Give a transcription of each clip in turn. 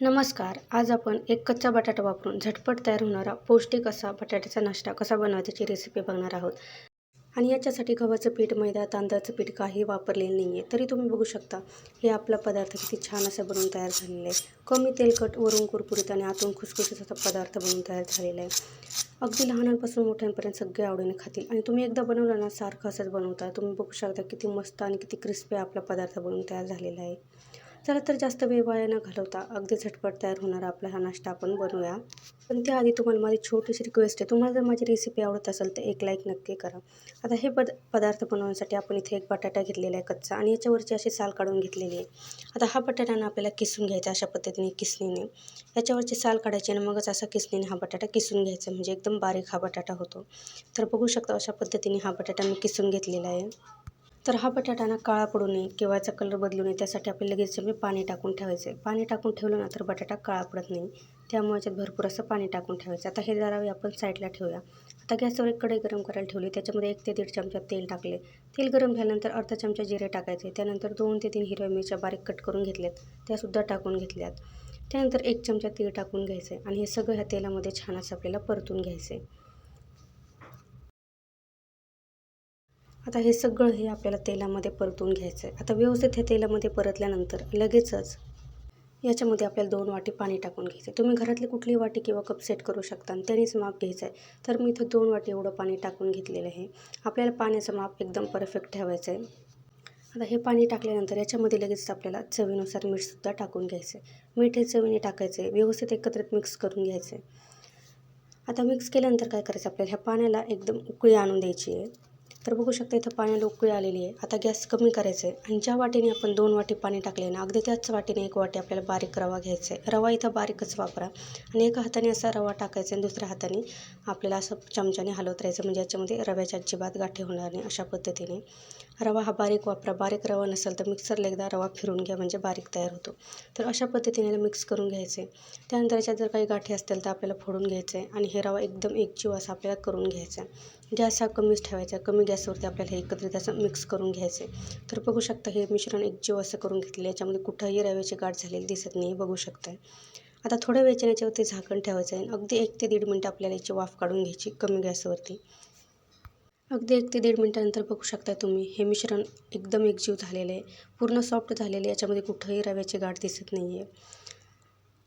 नमस्कार. आज आपण एक कच्चा बटाटा वापरून झटपट तयार होणारा पौष्टिक असा बटाट्याचा नाश्ता कसा बनवायची रेसिपी बघणार आहोत. आणि याच्यासाठी गव्हाचं पीठ मैदा तांदळाचं पीठ काही वापरलेलं नाही आहे तरी तुम्ही बघू शकता. हे आपला पदार्थ किती छान असा बनवून तयार झालेला आहे. कमी तेलकट वरून कुरकुरीत आणि आतून खुसखुशीत असा पदार्थ बनवून तयार झालेला आहे. अगदी लहानांपासून मोठ्यांपर्यंत सगळे आवडीने खातील आणि तुम्ही एकदा बनवलं ना सारखं असंच बनवता. तुम्ही बघू शकता किती मस्त आणि किती क्रिस्पी आपला पदार्थ बनवून तयार झालेला आहे. चला तर जास्त वेळ वाया न घालवता अगदी झटपट तयार होणारा आपला हा नाश्ता आपण बनवूया. पण त्याआधी तुम्हाला माझी छोटीशी रिक्वेस्ट आहे. तुम्हाला जर माझी रेसिपी आवडत असेल तर एक लाईक नक्की करा. आता हे पद पदार्थ बनवण्यासाठी आपण इथे एक बटाटा घेतलेला आहे कच्चा आणि याच्यावरची अशी साल काढून घेतलेली आहे. आता हा बटाटाना आपल्याला किसून घ्यायचा अशा पद्धतीने किसणीने. याच्यावरची साल काढायची आणि मगच असा किसणीने हा बटाटा किसून घ्यायचा. म्हणजे एकदम बारीक हा बटाटा होतो. तर बघू शकता अशा पद्धतीने हा बटाटा मी किसून घेतलेला आहे. तर हा बटाटाना काळा पडू नये किंवा याचा कलर बदलू नये त्यासाठी आपल्याला लगेच मी पाणी टाकून ठेवायचं. आहे पाणी टाकून ठेवलं ना तर बटाटा काळा पडत नाही. त्यामुळे याच्यात भरपूर असं पाणी टाकून ठेवायचं. आता हे जरा आपण साईडला ठेवूया. आता गॅसवर एक कढई गरम करायला ठेवली. त्याच्यामध्ये एक ते दीड चमचा तेल टाकले. तेल गरम झाल्यानंतर अर्धा चमचा जिरे टाकायचे. त्यानंतर दोन ते तीन हिरव्या मिरच्या बारीक कट करून घेतल्यात. त्यासुद्धा टाकून घेतल्यात. त्यानंतर एक चमचा तीळ टाकून घ्यायचं आहे आणि हे सगळं ह्या तेलामध्ये छान असं आपल्याला परतून घ्यायचं. आहे आता हे सगळं हे आपल्याला तेलामध्ये परतून घ्यायचं आहे. आता व्यवस्थित हे तेलामध्ये परतल्यानंतर लगेचच याच्यामध्ये आपल्याला दोन वाटी पाणी टाकून घ्यायचं आहे. तुम्ही घरातली कुठली वाटी किंवा कप सेट करू शकता आणि त्यानेच माप घ्यायचं आहे. तर मी इथं दोन वाटी एवढं पाणी टाकून घेतलेलं आहे. आपल्याला पाण्याचं माप एकदम परफेक्ट ठेवायचं आहे. आता हे पाणी टाकल्यानंतर याच्यामध्ये लगेच आपल्याला चवीनुसार मीठसुद्धा टाकून घ्यायचं आहे. मीठ हे चवीने टाकायचं आहे. व्यवस्थित एकत्रित मिक्स करून घ्यायचं आहे. आता मिक्स केल्यानंतर काय करायचं आपल्याला ह्या पाण्याला एकदम उकळी आणून द्यायची आहे. तर बघू शकता इथं पाण्याला उकळी आलेली आहे. आता गॅस कमी करायचं आहे आणि ज्या वाटीने आपण दोन वाटी पाणी टाकले ना अगदी त्याच वाटीने एक वाटी आपल्याला बारीक रवा घ्यायचा आहे रवा इथं बारीकच वापरा. आणि एका हाताने असा रवा टाकायचा आणि दुसऱ्या हाताने आपल्याला असं चमच्याने हलवत राहायचं. म्हणजे याच्यामध्ये रव्याच्या अजिबात गाठी होणार नाही अशा पद्धतीने. रवा हा बारीक वापरा. बारीक रवा नसेल तर मिक्सरला एकदा रवा फिरून घ्या म्हणजे बारीक तयार होतो. तर अशा पद्धतीने मिक्स करून घ्यायचे. त्यानंतर याच्यात जर काही गाठी असतील तर आपल्याला फोडून घ्यायचं आहे आणि हे रवा एकदम एकजीव असा आपल्याला करून घ्यायचा. आहे गॅस हा कमीच ठेवायचा. कमी गॅसवरती आपल्याला हे एकत्रित असं मिक्स करून घ्यायचं. आहे तर बघू शकता हे मिश्रण एकजीव असं करून घेतले याच्यामध्ये कुठंही रव्याची गाठ झालेली दिसत नाही. बघू शकता आता थोड्या वेळच्या याच्यावरती झाकण ठेवायचं आहे. अगदी एक ते दीड मिनटं आपल्याला याची वाफ काढून घ्यायची कमी गॅसवरती. अगदी एक ते दीड मिनटानंतर बघू शकता तुम्ही. हे मिश्रण एकदम एकजीव झालेलं आहे. पूर्ण सॉफ्ट झालेलं आहे. याच्यामध्ये कुठंही रव्याची गाठ दिसत नाही आहे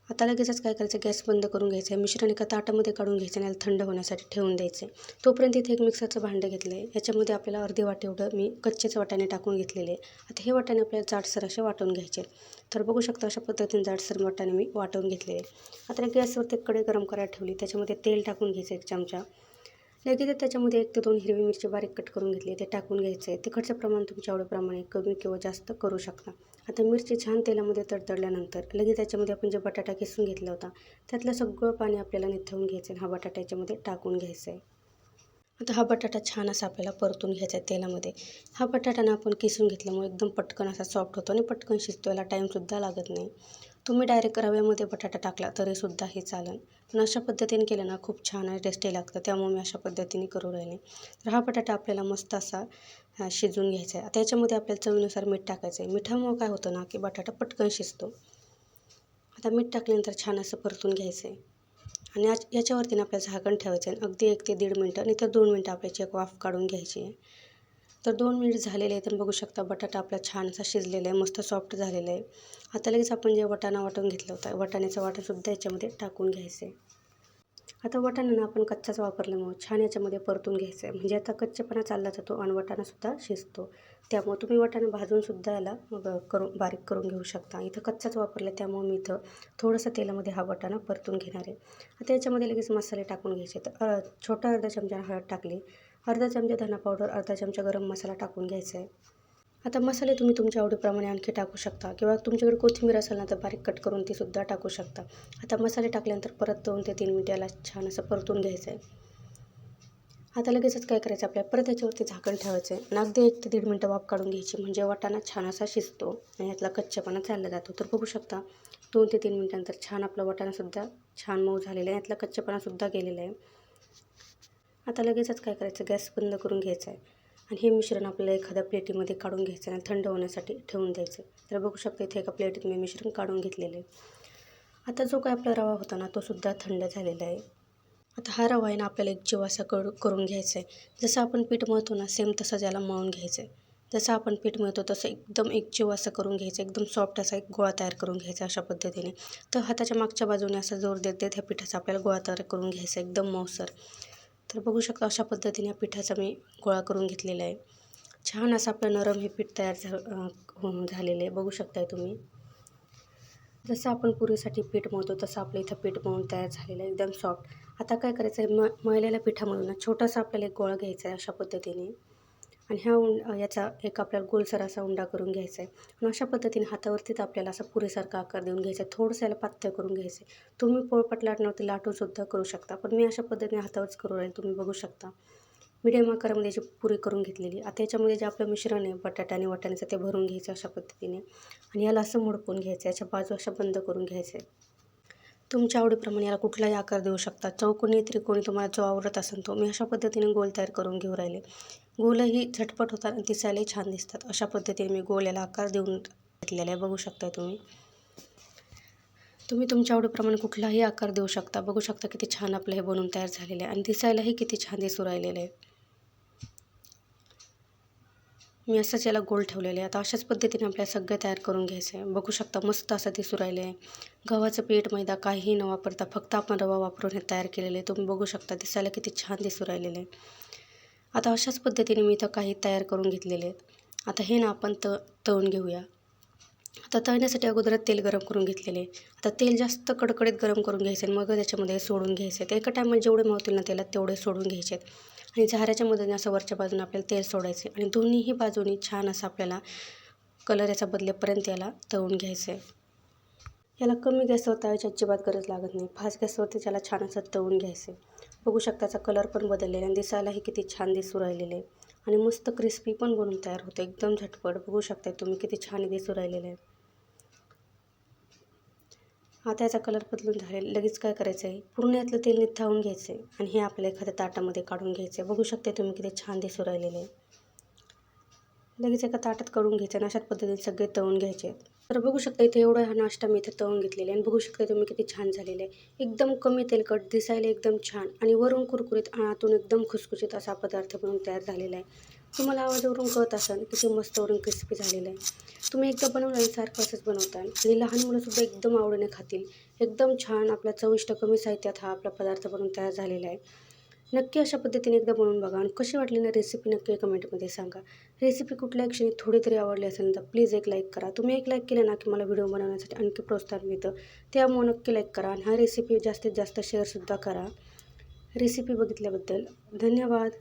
आता लगेचच काय करायचं? गॅस बंद करून घ्यायचं. आहे मिश्रण एका ताटामध्ये काढून घ्यायचं आणि थंड होण्यासाठी ठेवून द्यायचं. आहे तोपर्यंत इथे एक मिक्सरचं भांडं घेतलं आहे याच्यामध्ये आपल्याला अर्धी वाटी एवढं मी कच्चेच वाटाणे टाकून घेतलेले आहे. आता हे वाटाणे आपल्याला जाडसर असे वाटून घ्यायचे. तर बघू शकता अशा पद्धतीने जाडसर वाटाणे मी वाटून घेतलेले आता गॅसवरती कडे गरम करायला ठेवली. त्याच्यामध्ये तेल टाकून घ्यायचं एक चमचा. लगेच त्याच्यामध्ये एक ते दोन हिरवी मिरची बारीक कट करून घेतली ते टाकून घ्यायचं आहे तिखटचं प्रमाण तुमच्या आवडीप्रमाणे कमी किंवा जास्त करू शकता. आता मिरची छान तेलामध्ये तडतडल्यानंतर लगेच त्याच्यामध्ये आपण जे बटाटा किसून घेतला होता त्यातलं सगळं पाणी आपल्याला निथळून घ्यायचं आहे हा बटाटा याच्यामध्ये टाकून घ्यायचा आहे आता हा बटाटा छान असा आपल्याला परतून घ्यायचा आहे तेलामध्ये. हा बटाटाना आपण किसून घेतल्यामुळे एकदम पटकन असा सॉफ्ट होतो आणि पटकन शिजतो याला टाईमसुद्धा लागत नाही. तुम्ही डायरेक्ट रव्यामध्ये बटाटा टाकला तरीसुद्धा हे चालेल. पण अशा पद्धतीने केलं ना खूप छान आणि टेस्टी लागतं. त्यामुळे मी अशा पद्धतीने करू राहिले. तर हा बटाटा आपल्याला मस्त असा शिजवून घ्यायचा आहे. आता याच्यामध्ये आपल्याला चवीनुसार मीठ टाकायचं आहे मिठामुळं काय होतं ना की बटाटा पटकन शिजतो. आता मीठ टाकल्यानंतर छान असं परतून घ्यायचं आहे आणि आज याच्यावरती ना आपल्याला झाकण ठेवायचं आहे अगदी एक ते दीड मिनटं नाही तर दोन मिनटं आपल्याची एक वाफ काढून घ्यायची आहे. तर दोन मिनिट झालेले आहे तर बघू शकता बटाटा आपला छान असा शिजलेला आहे मस्त सॉफ्ट झालेला आहे. आता लगेच आपण जे वटाणा वाटून घेतला होता वटाण्याचं वाटणसुद्धा याच्यामध्ये टाकून घ्यायचं. आहे आता वटाणा आपण कच्चाच वापरल्यामुळे छान याच्यामध्ये परतून घ्यायचं आहे म्हणजे आता कच्चेपणा चालला जातो आणि वटाणासुद्धा शिजतो. त्यामुळे तुम्ही वाटाणा भाजूनसुद्धा याला करून बारीक करून घेऊ शकता. इथं कच्चाच वापरला त्यामुळे मी इथं थोडंसं तेलामध्ये हा वटाणा परतून घेणार आहे. आता याच्यामध्ये लगेच मसाले टाकून घ्यायचे तर छोटा अर्धा चमचा हळद टाकली. अर्धा चमचा धना पावडर अर्धा चमचा गरम मसाला टाकून घ्यायचा आहे. आता मसाले तुम्ही तुमच्या आवडीप्रमाणे आणखी टाकू शकता. किंवा तुमच्याकडे कोथिंबीर असेल ना तर बारीक कट करून तीसुद्धा टाकू शकता. आता मसाले टाकल्यानंतर परत दोन ते तीन मिनिट याला छान असं परतून घ्यायचं आहे. आता लगेचच काय करायचं आपल्याला? परत याच्यावरती झाकण ठेवायचं आहे. आणि अगदी एक ते दीड मिनटं वाफ काढून घ्यायची. म्हणजे वाटाणा छान असा शिजतो आणि यातला कच्चेपणा चालला जातो. तर बघू शकता दोन ते तीन मिनटानंतर छान आपला वाटाणासुद्धा छान मऊ झालेला आहे. यातला कच्चेपणासुद्धा गेलेला आहे. आता लगेचच काय करायचं? गॅस बंद करून घ्यायचा आहे आणि हे मिश्रण आपल्याला एखाद्या प्लेटीमध्ये काढून घ्यायचं आणि थंड होण्यासाठी ठेवून द्यायचं तर बघू शकता इथे एका प्लेटीत मी मिश्रण काढून घेतलेलं आहे. आता जो काय आपला रवा होता ना तो सुद्धा थंड झालेला आहे. आता हा रवा आहे ना आपल्याला एक जीव असा करू करून घ्यायचा आहे जसं आपण पीठ मळतो ना सेम तसं याला मळून घ्यायचं आहे जसं आपण पीठ मिळतो तसं एकदम एक जीव असं करून घ्यायचं एकदम सॉफ्ट असा एक गोळा तयार करून घ्यायचा अशा पद्धतीने. तर हाताच्या मागच्या बाजूने असा जोर देत देत ह्या पिठाचा आपल्याला गोळा तयार करून घ्यायचा एकदम मऊसर. तर बघू शकता अशा पद्धतीने या पिठाचा मी गोळा करून घेतलेला आहे. छान असं आपलं नरम हे पीठ तयार झा झालेलं आहे. बघू शकताय तुम्ही. जसं आपण पुरीसाठी पीठ मळतो तसं आपलं इथं पीठ मळून तयार झालेलं आहे. एकदम सॉफ्ट आता काय करायचं आहे म मळलेल्या पिठामधून छोटासा आपल्याला एक गोळा घ्यायचा आहे अशा पद्धतीने. आणि ह्या उंड याचा एक आपल्याला गोलसर असा उंडा करून घ्यायचा आहे आणि अशा पद्धतीने हातावरतीच आपल्याला असा पुरेसारखा आकार देऊन घ्यायचा आहे थोडंसं याला पातळ करून घ्यायचं आहे तुम्ही पोळपट लाटण्यावरती लाटूनसुद्धा करू शकता. पण मी अशा पद्धतीने हातावरच करू राहील तुम्ही बघू शकता. मिडियम आकारामध्ये याची पुरी करून घेतलेली. आता याच्यामध्ये जे आपलं मिश्रण आहे बटाटा आणि वाटाण्याचं ते भरून घ्यायचं अशा पद्धतीने. आणि याला असं मुडपून घ्यायचं याच्या बाजू अशा बंद करून घ्यायचं आहे तुमच्या आवडीप्रमाणे याला कुठलाही आकार देऊ शकता चौकोनी त्रिकोणी तुम्हाला जो आवडत असेल तो. मी अशा पद्धतीने गोल तयार करून घेऊ राहिले. गोलही झटपट होतात आणि दिसायलाही छान दिसतात. अशा पद्धतीने मी गोल याला आकार देऊन घेतलेला आहे. बघू शकता तुम्ही. तुम्ही तुमच्या आवडीप्रमाणे कुठलाही आकार देऊ शकता. बघू शकता किती छान आपलं हे बनवून तयार झालेलं आहे. आणि दिसायलाही किती छान दिसू राहिलेलं आहे. मी असंच याला गोल ठेवलेलं आहे. आता अशाच पद्धतीने आपल्याला सगळं तयार करून घ्यायचं आहे बघू शकता मस्त असं दिसू राहिलं आहे गव्हाचं पीठ मैदा काहीही न वापरता फक्त आपण रवा वापरून हे तयार केलेलं आहे. तुम्ही बघू शकता दिसायला किती छान दिसू राहिलेलं आहे. आता अशाच पद्धतीने मी इथं काही तयार करून घेतलेले आहेत. आता हे ना आपण त तळून घेऊया. आता तळण्यासाठी अगोदर तेल गरम करून घेतलेले आहे. आता तेल जास्त कडकडीत गरम करून घ्यायचे मग त्याच्यामध्ये सोडून घ्यायचे एका टायमात जेवढे मावतील ना तेलात तेवढे सोडून घ्यायचे आहेत. आणि झाऱ्याच्या मदतीने असं वरच्या बाजूने आपल्याला तेल सोडायचे आणि दोन्हीही बाजूनी छान असं आपल्याला कलर याचा बदलेपर्यंत याला तळून घ्यायचं. आहे याला कमी गॅसवर तळायची अजिबात गरज लागत नाही. फास्ट गॅसवरती त्याला छान असं तळून घ्यायचं. बघू शकता त्याचा कलर पण बदललेला आणि दिसायलाही किती छान दिसू राहिलेले आहे. आणि मस्त क्रिस्पी पण बनून तयार होतं. एकदम झटपट. बघू शकता तुम्ही किती छान दिसू राहिलेलं आहे. आता याचा कलर बदलून झालेला. लगेच काय करायचं आहे पूर्ण यातलं तेल निथाळून घ्यायचं आहे आणि हे आपल्या एखाद्या ताटामध्ये काढून घ्यायचं आहे बघू शकता तुम्ही किती छान दिसू राहिलेले आहे. लगेच एका ताटात काढून घ्यायचं आणि अशाच पद्धतीने सगळे तळून घ्यायचे. आहेत तर बघू शकता इथे एवढा हा नाश्ता मी इथे तळून घेतलेला आहे आणि बघू शकता तुम्ही किती छान झालेलं आहे. एकदम कमी तेलकट दिसायला एकदम छान आणि वरून कुरकुरीत आणि आतून एकदम खुसखुशीत असा पदार्थ बनवून तयार झालेला आहे. तुम्हाला आवाजावरून कळत असेल किती मस्त वरून क्रिस्पी झालेलं आहे. तुम्ही एकदा बनवलं आणि सारखं असंच बनवताल आणि लहान मुलंसुद्धा एकदम आवडीने खातील. एकदम छान आपला चविष्ट कमी साहित्यात हा आपला पदार्थ बनवून तयार झालेला आहे. नक्की अशा पद्धतीने एकदा बनवून बघा. आणि कशी वाटली ना रेसिपी नक्की कमेंटमध्ये सांगा. रेसिपी कुठल्या क्षणी थोडी तरी आवडली असेल तर प्लीज एक लाईक करा. तुम्ही एक लाईक केलं ना की मला व्हिडिओ बनवण्यासाठी आणखी प्रोत्साहन मिळतं. त्यामुळे नक्की लाईक करा. आणि हा रेसिपी जास्तीत जास्त शेअरसुद्धा करा. रेसिपी बघितल्याबद्दल धन्यवाद.